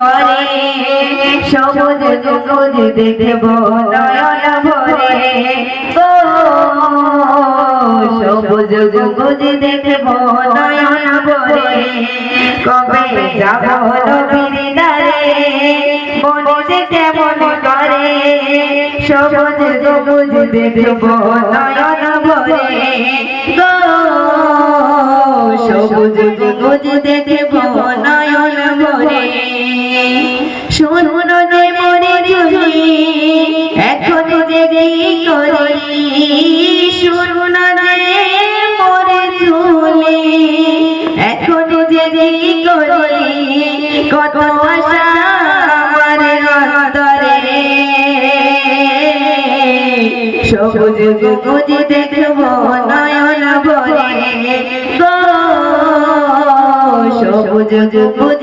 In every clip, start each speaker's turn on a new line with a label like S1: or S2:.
S1: করে সবুজ সবুজ দেখব নয়ন ভরে গো সবুজ সবুজ দেখব নয়ন ভরে কবে যাব নবীর দ্বারে মনে কেমন করে সবুজ সবুজ দেখব নয়ন ভরে গো সবুজ সবুজ দেখব নয়ন ভরে এখন যে কি করি যে মনে ঝুলি এখন যে কি করি, কত আশা আমার অন্তরে। সবুজ সবুজ দেখব নয়ন ভরে। সবুজ সবুজ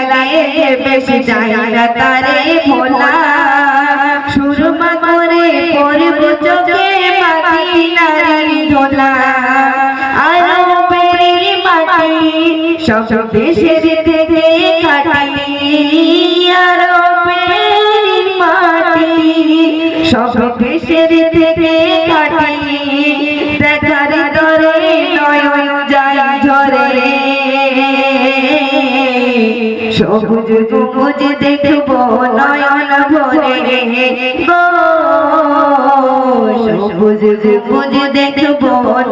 S1: কেশ লাগে যে বেশি যায় না তারে ভোলা। সুরমা করে পরব চোখে মাদিনারি ধোলা। আরও বেরি মাটি সব দেশের থেকে কাটি আরও বেরি মাটি সব সবুজ সবুজ দেখব নয়ন ভরে। রে গো, সবুজ সবুজ দেখব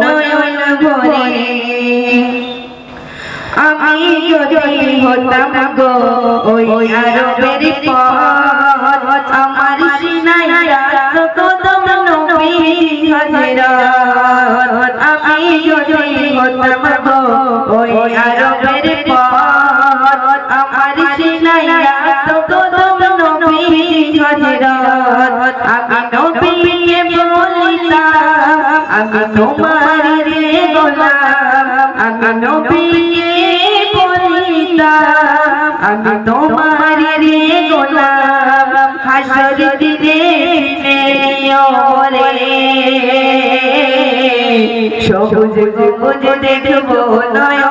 S1: নয়ন ভরে। আমি যদি হতাম গো ওই আরবের পথ আমার সিনাই রাত, কদম নবী হজরত। আমি নবীকে বলিতাম আমি তোমার রে গোলাম। আমি নবীকে বলিতাম আমি তোমার রে গোলাম। হাসর দিনে সবুজ সবুজ দেখব নয়ন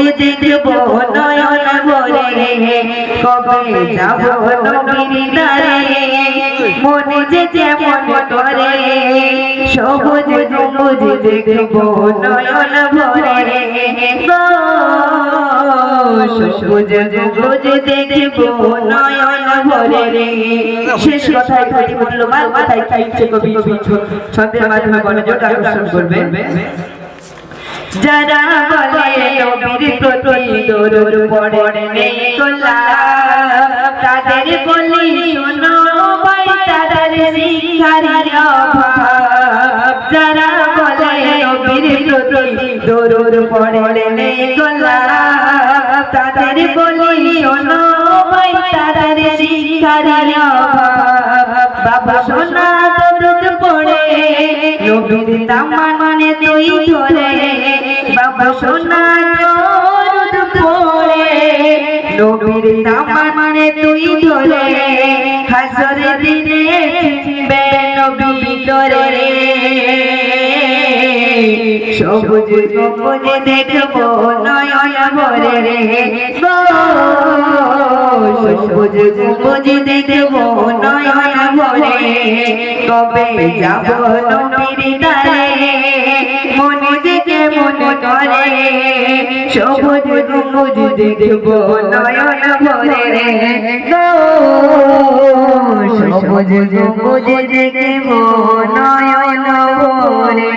S1: সবুজ দেখব নয়ন কবে যাব নবীর দ্বারে মনে যে যেমন করে সবুজ সবুজ দেখব নয়ন ভরে সবুজ সবুজ দেখব নয়ন ভরে শেষ কথায় ঘটি মূল্যবান কথায় কি কবি ছন্দের মাধ্যমে মনোযোগ আকর্ষণ করবে। যারা বলে নবীর প্রতি দরুদ পড়ে নেই তাদের বলি শোনো ভাই, তাদের শিক্ষার অভাব। যারা বলে নবীর প্রতি দরুদ পড়ে নেই তাদের বলি শোনো ভাই, তাদের শিক্ষার অভাব। বাবা সোনা দরুদ পড়ে নবীর দামান মানে তুই ধরে বাবা সোনা দরুদ পড়ে নবীর দামান মানে তুই ধরে হাসর দিনে চিনবে নবী ধরে সবুজ সবুজ দেখব নয়ন ভরে রে। সবুজ সবুজ কবে যাব নবীর দ্বারে। মনে দেখে মনে করে সবুজ সবুজ দেখব নয়ন ভরে। রে সবুজ সবুজ দেখব নয়ন ভরে।